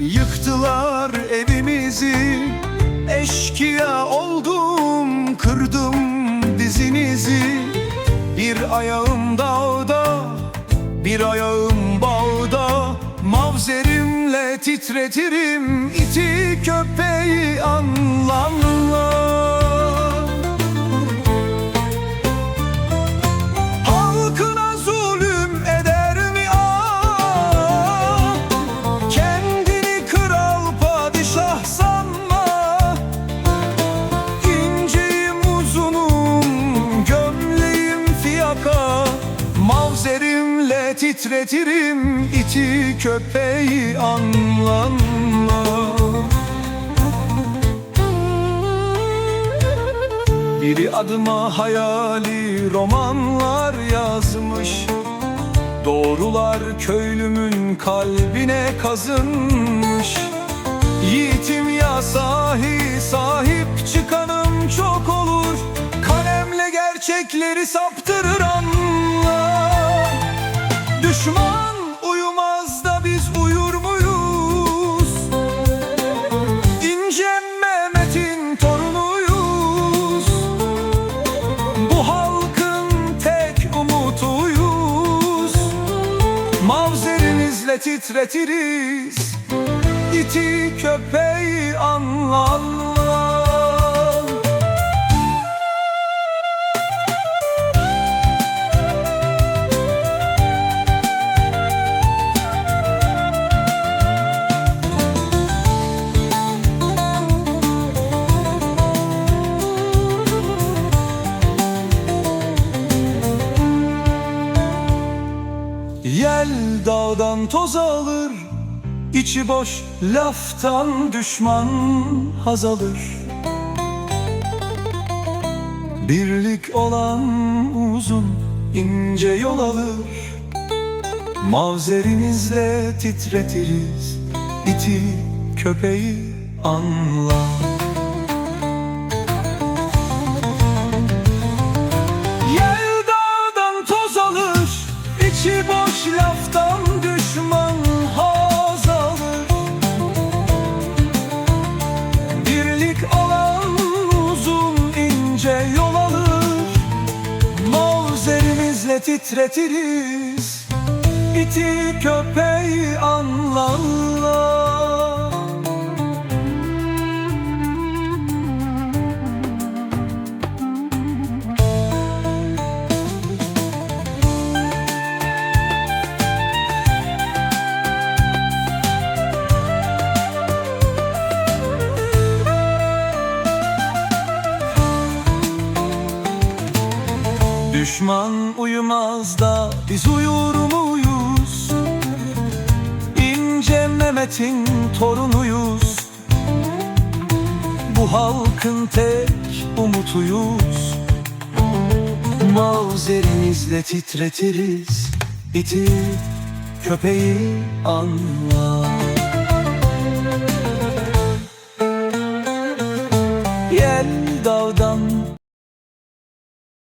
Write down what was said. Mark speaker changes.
Speaker 1: Yıktılar evimizi. Eşkıya oldum Kırdım dizinizi. Bir ayağım dağda Bir ayağım bağda. Mavzerimle titretirim iti köpeği anlamla titretirim iti köpeği anlanma Biri adıma hayali romanlar yazmış. Doğrular köylümün kalbine kazınmış. Yiğitim ya sahi sahip çıkanım çok olur. Kalemle gerçekleri saptırır anla Düşman uyumaz da biz uyur muyuz? İnce Mehmet'in torunuyuz. Bu halkın tek umutuyuz. Mavzerimizle titretiriz. İti köpeği anlarlar dağdan toz alır içi boş laftan düşman haz alır. Birlik olan uzun ince yol alır. Mavzerimizle titretiriz iti köpeği anla Titretiriz. İti köpeği anlarlar Düşman uyumaz da biz uyur muyuz? İnce Mehmet'in torunuyuz. Bu halkın tek umutuyuz. Mavzerimizle titretiriz iti köpeği anla